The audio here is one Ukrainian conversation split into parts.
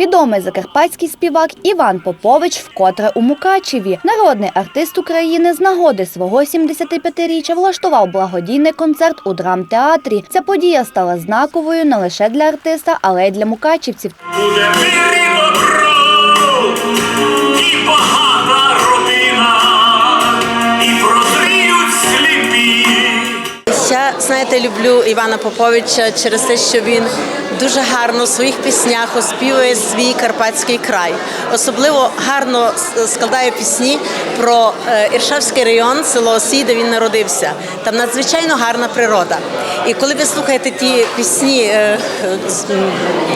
Відомий закарпатський співак Іван Попович вкотре у Мукачеві. Народний артист України з нагоди свого 75-річчя влаштував благодійний концерт у драмтеатрі. Ця подія стала знаковою не лише для артиста, але й для мукачівців. Я знаєте, люблю Івана Поповича через те, що він дуже гарно у своїх піснях оспівує свій карпатський край. Особливо гарно складає пісні про е, Іршавський район, село Осій, де він народився. Там надзвичайно гарна природа. І коли ви слухаєте ті пісні, е,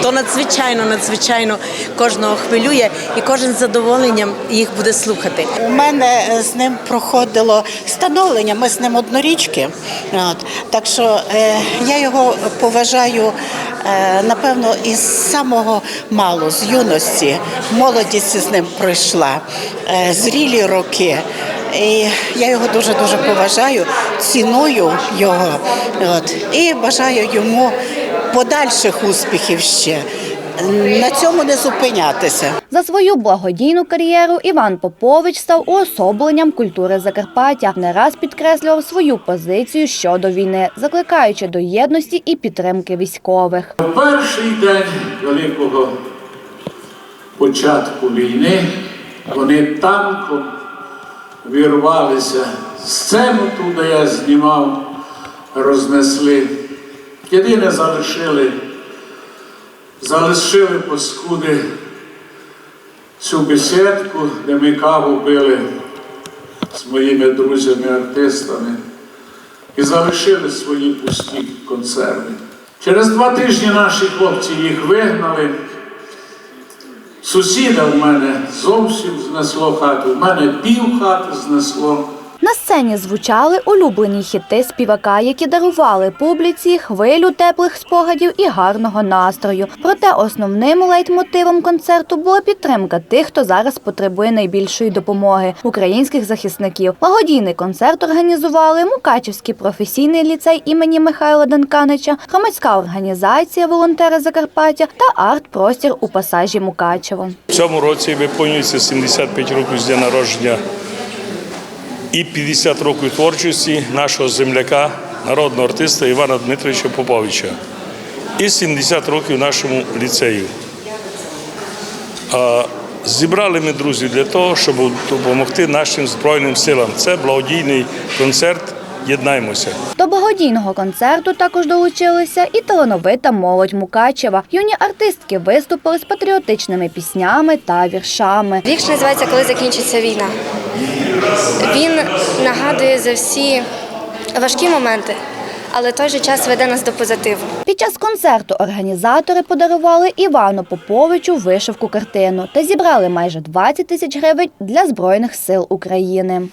то надзвичайно, надзвичайно кожного хвилює, і кожен з задоволенням їх буде слухати. У мене з ним проходило становлення, ми з ним однорічки. От. Так що е, я його поважаю, е, напевно, із самого малу, з юності. Молодість з ним пройшла, е, зрілі роки. І я його дуже-дуже поважаю, ціную його. От. І бажаю йому подальших успіхів ще. На цьому не зупинятися. За свою благодійну кар'єру Іван Попович став уособленням культури Закарпаття. Не раз підкреслював свою позицію щодо війни, закликаючи до єдності і підтримки військових. Перший день великого початку війни вони танком вірвалися. Сцену ту, де я знімав, рознесли. Єдине залишили, залишили паскуди цю бесідку, де ми каву пили з моїми друзями-артистами і залишили свої пусті консерви. Через два тижні наші хлопці їх вигнали. Сусіда в мене зовсім знесло хату, в мене пів хати знесло. На сцені звучали улюблені хіти співака, які дарували публіці хвилю теплих спогадів і гарного настрою. Проте основним лейтмотивом концерту була підтримка тих, хто зараз потребує найбільшої допомоги українських захисників. Благодійний концерт організували Мукачівський професійний ліцей імені Михайла Данканича, громадська організація Волонтери Закарпаття та арт-простір у пасажі Мукачево. В цьому році виповнюється 75 років з дня народження і 50 років творчості нашого земляка, народного артиста Івана Дмитровича Поповича. І 70 років нашому ліцею. Зібрали ми друзі для того, щоб допомогти нашим Збройним силам. Це благодійний концерт. Єднаймося. До благодійного концерту також долучилися і талановита молодь Мукачева. Юні артистки виступили з патріотичними піснями та віршами. Вірш називається Коли закінчиться війна. Він нагадує за всі важкі моменти, але той же час веде нас до позитиву. Під час концерту організатори подарували Івану Поповичу вишивку картину та зібрали майже 20 тисяч гривень для Збройних сил України.